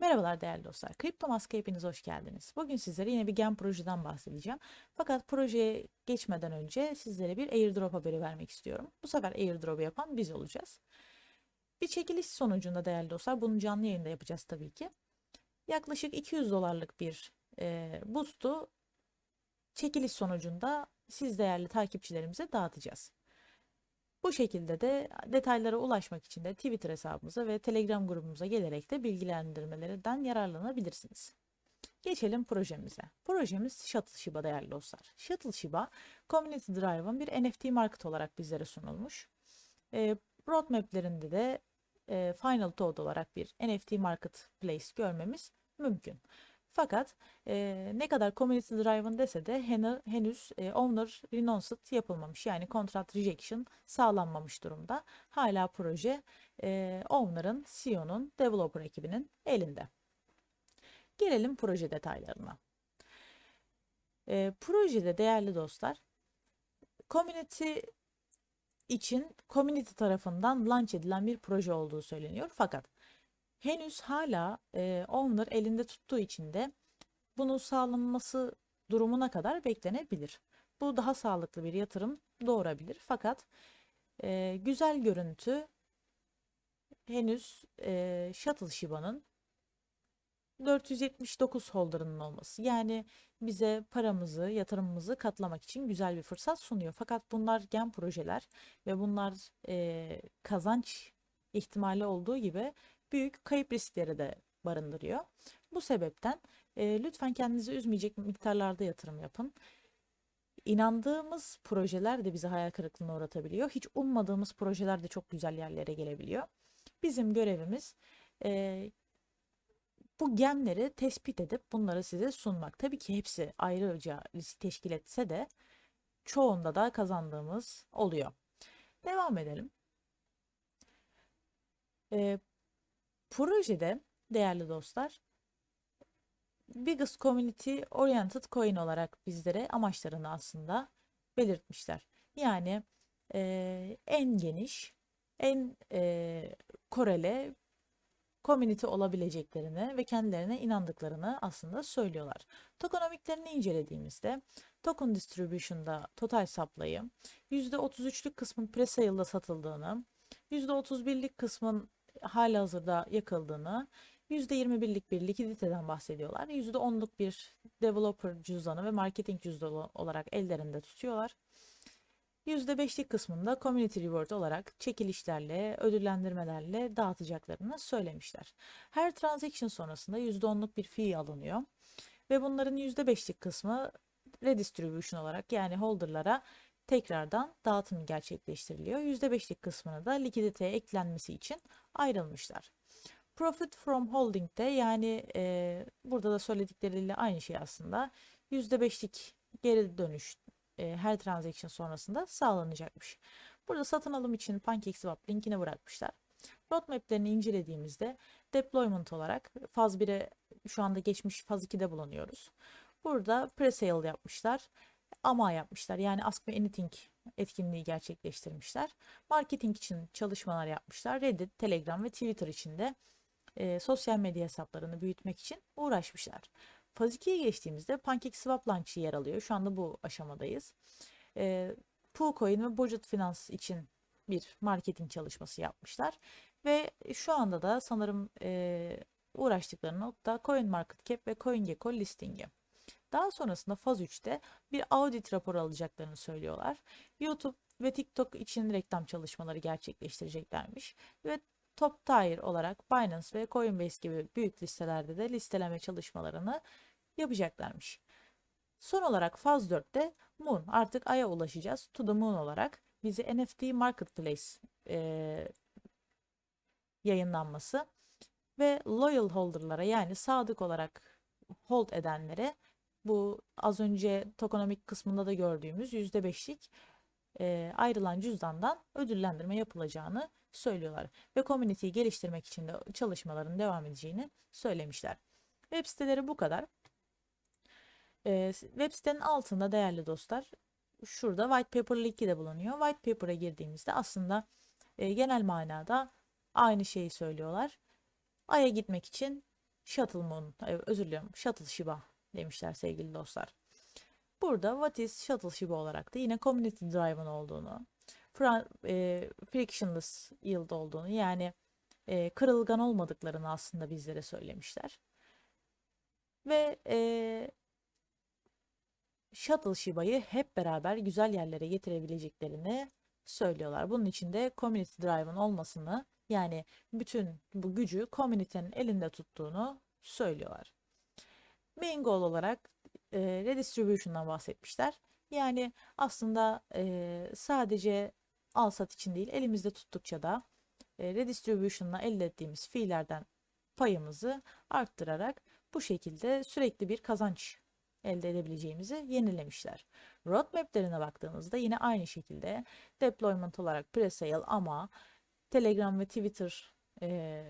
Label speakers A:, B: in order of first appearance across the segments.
A: Merhabalar değerli dostlar. Kripto Maske hepiniz hoş geldiniz. Bugün sizlere yine bir gen projeden bahsedeceğim. Fakat projeye geçmeden önce sizlere bir airdrop haberi vermek istiyorum. Bu sefer airdrop'u yapan biz olacağız. Bir çekiliş sonucunda değerli dostlar, bunu canlı yayında yapacağız tabii ki. Yaklaşık 200 dolarlık bir e, boost'u çekiliş sonucunda siz değerli takipçilerimize dağıtacağız. Bu şekilde de detaylara ulaşmak için de Twitter hesabımıza ve Telegram grubumuza gelerek de bilgilendirmelerden yararlanabilirsiniz. Geçelim projemize. Projemiz Shuttle Shiba değerli dostlar. Shuttle Shiba, Community Drive'ın bir NFT market olarak bizlere sunulmuş. E, roadmap'lerinde de e, Final Toad olarak bir NFT marketplace görmemiz mümkün. Fakat e, ne kadar community driven dese de henüz, e, owner renounced yapılmamış. Yani contract rejection sağlanmamış durumda. Hala proje e, owner'ın, CEO'nun, developer ekibinin elinde. Gelelim proje detaylarına. E, projede değerli dostlar, community için community tarafından launch edilen bir proje olduğu söyleniyor. Fakat henüz hala e, owner elinde tuttuğu için de bunun sağlanması durumuna kadar beklenebilir. Bu daha sağlıklı bir yatırım doğurabilir. Fakat e, güzel görüntü henüz e, Shuttle Shiba'nın 479 holder'ının olması. Yani bize paramızı, yatırımımızı katlamak için güzel bir fırsat sunuyor. Fakat bunlar gen projeler ve bunlar e, kazanç ihtimali olduğu gibi büyük kayıp riskleri de barındırıyor. Bu sebepten e, lütfen kendinizi üzmeyecek miktarlarda yatırım yapın. İnandığımız projeler de bizi hayal kırıklığına uğratabiliyor. Hiç ummadığımız projeler de çok güzel yerlere gelebiliyor. Bizim görevimiz e, bu gemleri tespit edip bunları size sunmak. Tabii ki hepsi ayrıca risk teşkil etse de çoğunda da kazandığımız oluyor. Devam edelim. E, projede değerli dostlar Biggest Community Oriented Coin olarak bizlere amaçlarını aslında belirtmişler. Yani e, en geniş, en e, korele community olabileceklerini ve kendilerine inandıklarını aslında söylüyorlar. Tokenomiklerini incelediğimizde token distribution'da total supply'ı %33'lük kısmın pre-sale'da satıldığını, %31'lik kısmın halihazırda yakıldığını, %21'lik bir likiditeden bahsediyorlar. %10'luk bir developer cüzdanı ve marketing cüzdanı olarak ellerinde tutuyorlar. %5'lik kısmında community reward olarak çekilişlerle, ödüllendirmelerle dağıtacaklarını söylemişler. Her transaction sonrasında %10'luk bir fee alınıyor ve bunların %5'lik kısmı redistribution olarak yani holderlara tekrardan dağıtım gerçekleştiriliyor. %5'lik kısmını da likiditeye eklenmesi için ayrılmışlar. Profit from holding'de yani e, burada da söyledikleriyle aynı şey aslında. %5'lik geri dönüş e, her transaction sonrasında sağlanacakmış. Burada satın alım için PancakeSwap linkini bırakmışlar. Roadmap'lerini incelediğimizde deployment olarak faz 1'e şu anda geçmiş faz 2'de bulunuyoruz. Burada pre-sale yapmışlar. AMA yapmışlar. Yani Ask Me Anything etkinliği gerçekleştirmişler. Marketing için çalışmalar yapmışlar. Reddit, Telegram ve Twitter için de e, sosyal medya hesaplarını büyütmek için uğraşmışlar. Faz 2'ye geçtiğimizde PancakeSwap launch'ı yer alıyor. Şu anda bu aşamadayız. E, Poolcoin ve Budget Finance için bir marketing çalışması yapmışlar. Ve şu anda da sanırım e, uğraştıkları nokta CoinMarketCap ve CoinGecko listingi. Daha sonrasında faz 3'te bir audit raporu alacaklarını söylüyorlar. YouTube ve TikTok için reklam çalışmaları gerçekleştireceklermiş ve top tier olarak Binance ve Coinbase gibi büyük listelerde de listeleme çalışmalarını yapacaklarmış. Son olarak faz 4'te Moon artık Ay'a ulaşacağız. To the Moon olarak bizi NFT Marketplace e, yayınlanması ve loyal holder'lara yani sadık olarak hold edenlere bu az önce tokenomik kısmında da gördüğümüz %5'lik e, ayrılan cüzdandan ödüllendirme yapılacağını söylüyorlar. Ve community'yi geliştirmek için de çalışmaların devam edeceğini söylemişler. Web siteleri bu kadar. E, web sitenin altında değerli dostlar şurada white paper linki de bulunuyor. White paper'a girdiğimizde aslında e, genel manada aynı şeyi söylüyorlar. Ay'a gitmek için Shuttle Moon, e, özür diliyorum, Shuttle Shiba demişler sevgili dostlar. Burada What is Shuttle Shiba olarak da yine Community Driven olduğunu, e, Frictionless Yield olduğunu yani e, kırılgan olmadıklarını aslında bizlere söylemişler. Ve e, Shuttle Shiba'yı hep beraber güzel yerlere getirebileceklerini söylüyorlar. Bunun için de Community Driven olmasını yani bütün bu gücü komünitenin elinde tuttuğunu söylüyorlar. Main goal olarak e, redistribution'dan bahsetmişler. Yani aslında e, sadece al sat için değil elimizde tuttukça da e, redistribution'la elde ettiğimiz fiillerden payımızı arttırarak bu şekilde sürekli bir kazanç elde edebileceğimizi yenilemişler. Roadmap'lerine baktığımızda yine aynı şekilde deployment olarak presale ama Telegram ve Twitter e,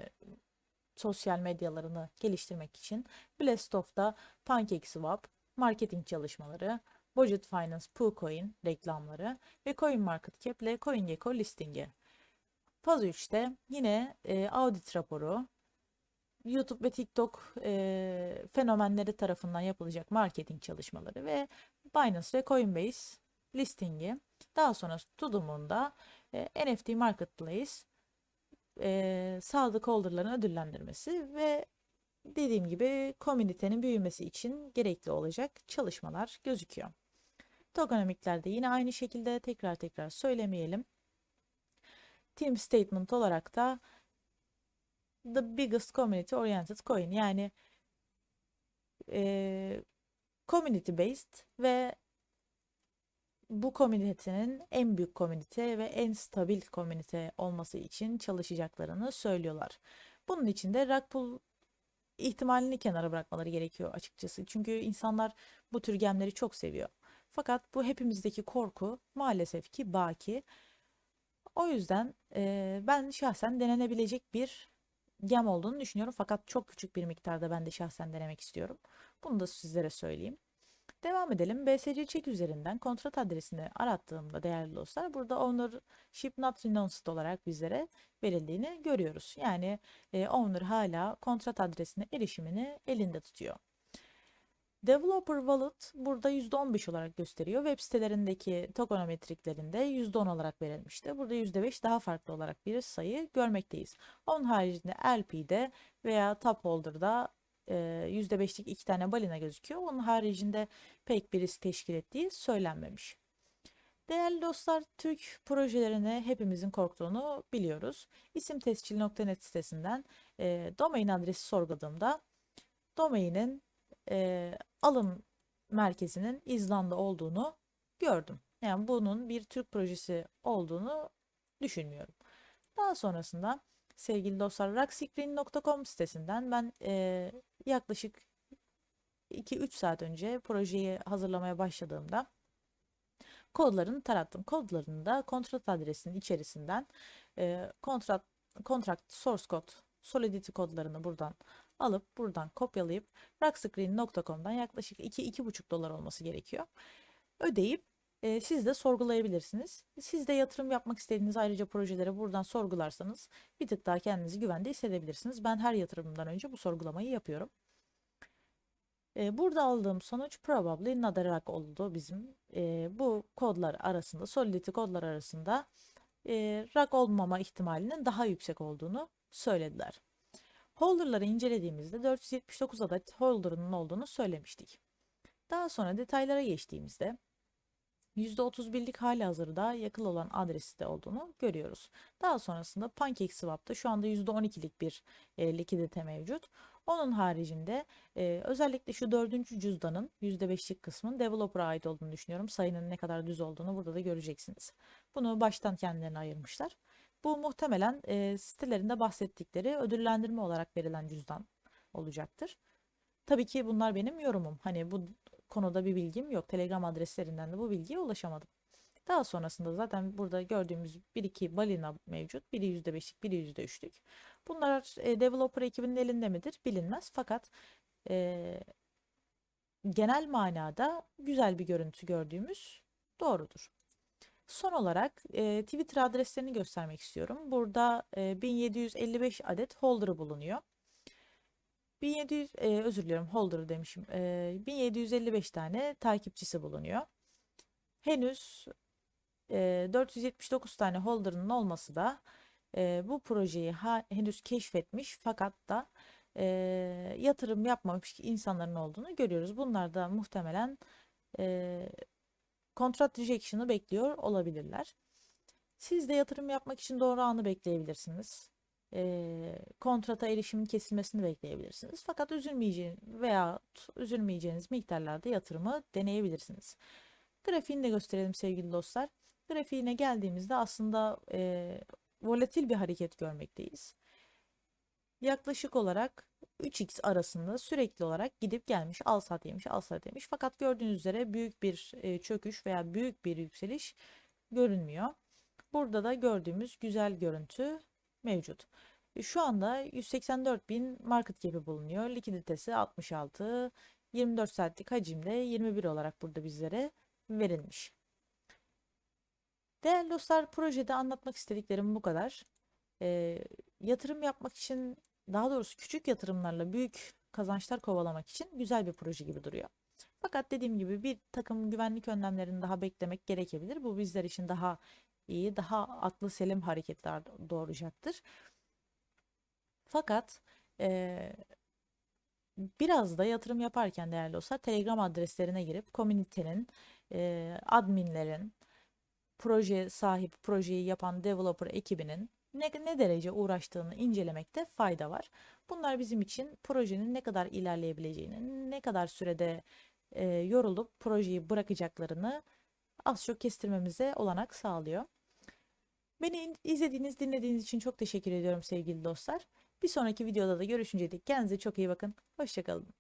A: sosyal medyalarını geliştirmek için Blastof'ta PancakeSwap, marketing çalışmaları, Budget Finance, PooCoin reklamları ve CoinMarketCap ile CoinGecko listingi. Faz 3'te yine e, audit raporu, YouTube ve TikTok e, fenomenleri tarafından yapılacak marketing çalışmaları ve Binance ve Coinbase listingi. Daha sonra Tudum'unda e, NFT Marketplace e, sadık holderların ödüllendirmesi ve dediğim gibi komünitenin büyümesi için gerekli olacak çalışmalar gözüküyor. Tokenomiklerde yine aynı şekilde tekrar tekrar söylemeyelim. Team Statement olarak da The Biggest Community Oriented Coin yani e, community based ve bu komünitenin en büyük komünite ve en stabil komünite olması için çalışacaklarını söylüyorlar. Bunun için de pull ihtimalini kenara bırakmaları gerekiyor açıkçası. Çünkü insanlar bu tür gemleri çok seviyor. Fakat bu hepimizdeki korku maalesef ki baki. O yüzden e, ben şahsen denenebilecek bir gem olduğunu düşünüyorum. Fakat çok küçük bir miktarda ben de şahsen denemek istiyorum. Bunu da sizlere söyleyeyim. Devam edelim. BSC çek üzerinden kontrat adresini arattığımda değerli dostlar burada ownership not renounced olarak bizlere verildiğini görüyoruz. Yani e, owner hala kontrat adresine erişimini elinde tutuyor. Developer Wallet burada %15 olarak gösteriyor. Web sitelerindeki tokonometriklerinde %10 olarak verilmişti. Burada %5 daha farklı olarak bir sayı görmekteyiz. Onun haricinde LP'de veya Top Holder'da %5'lik iki tane balina gözüküyor. Onun haricinde pek bir risk teşkil ettiği söylenmemiş. Değerli dostlar, Türk projelerine hepimizin korktuğunu biliyoruz. İsimtescil.net sitesinden e, domain adresi sorguladığımda domainin e, alım merkezinin İzlanda olduğunu gördüm. Yani bunun bir Türk projesi olduğunu düşünmüyorum. Daha sonrasında sevgili dostlar rockscreen.com sitesinden ben e, yaklaşık 2-3 saat önce projeyi hazırlamaya başladığımda kodlarını tarattım. Kodlarını da kontrat adresinin içerisinden e, kontrat contract source code solidity kodlarını buradan alıp buradan kopyalayıp rockscreen.com'dan yaklaşık 2-2,5 dolar olması gerekiyor. Ödeyip e, siz de sorgulayabilirsiniz. Siz de yatırım yapmak istediğiniz ayrıca projelere buradan sorgularsanız bir tık daha kendinizi güvende hissedebilirsiniz. Ben her yatırımdan önce bu sorgulamayı yapıyorum. E, burada aldığım sonuç probably nadarak oldu bizim. E, bu kodlar arasında, Solidity kodlar arasında e, rak olmama ihtimalinin daha yüksek olduğunu söylediler. Holder'ları incelediğimizde 479 adet holder'ının olduğunu söylemiştik. Daha sonra detaylara geçtiğimizde %31'lik hali hazırda yakıl olan adresi de olduğunu görüyoruz. Daha sonrasında PancakeSwap'ta şu anda %12'lik bir e, likidite mevcut. Onun haricinde e, özellikle şu dördüncü cüzdanın %5'lik kısmın developer'a ait olduğunu düşünüyorum. Sayının ne kadar düz olduğunu burada da göreceksiniz. Bunu baştan kendilerine ayırmışlar. Bu muhtemelen e, sitelerinde bahsettikleri ödüllendirme olarak verilen cüzdan olacaktır. Tabii ki bunlar benim yorumum. Hani bu konuda bir bilgim yok. Telegram adreslerinden de bu bilgiye ulaşamadım. Daha sonrasında zaten burada gördüğümüz 1-2 balina mevcut. Biri %5'lik, biri %3'lük. Bunlar e, developer ekibinin elinde midir bilinmez. Fakat e, genel manada güzel bir görüntü gördüğümüz doğrudur. Son olarak e, Twitter adreslerini göstermek istiyorum. Burada e, 1755 adet holder bulunuyor. 1700 e, özür diliyorum holder demişim. E, 1755 tane takipçisi bulunuyor. Henüz e, 479 tane holder'ın olması da e, bu projeyi ha- henüz keşfetmiş fakat da e, yatırım yapmamış insanların olduğunu görüyoruz. Bunlar da muhtemelen e, kontrat rejection'ı bekliyor olabilirler. Siz de yatırım yapmak için doğru anı bekleyebilirsiniz. E, kontrata erişimin kesilmesini bekleyebilirsiniz. Fakat üzülmeyeceğiniz veya üzülmeyeceğiniz miktarlarda yatırımı deneyebilirsiniz. Grafiğini de gösterelim sevgili dostlar. Grafiğine geldiğimizde aslında e, volatil bir hareket görmekteyiz. Yaklaşık olarak 3x arasında sürekli olarak gidip gelmiş, al sat yemiş, al sat yemiş. Fakat gördüğünüz üzere büyük bir e, çöküş veya büyük bir yükseliş görünmüyor. Burada da gördüğümüz güzel görüntü mevcut. E, Şu anda 184 bin market cap'i bulunuyor. Likiditesi 66, 24 saatlik hacimde 21 olarak burada bizlere verilmiş. Değerli dostlar, projede anlatmak istediklerim bu kadar. Ee, yatırım yapmak için, daha doğrusu küçük yatırımlarla büyük kazançlar kovalamak için güzel bir proje gibi duruyor. Fakat dediğim gibi bir takım güvenlik önlemlerini daha beklemek gerekebilir. Bu bizler için daha iyi, daha aklı selim hareketler doğuracaktır. Fakat eee, biraz da yatırım yaparken değerli dostlar Telegram adreslerine girip komünitenin, eee, adminlerin, proje sahibi, projeyi yapan developer ekibinin ne, ne derece uğraştığını incelemekte fayda var. Bunlar bizim için projenin ne kadar ilerleyebileceğini, ne kadar sürede e, yorulup projeyi bırakacaklarını az çok kestirmemize olanak sağlıyor. Beni in- izlediğiniz, dinlediğiniz için çok teşekkür ediyorum sevgili dostlar. Bir sonraki videoda da görüşünceye dek kendinize çok iyi bakın. Hoşçakalın.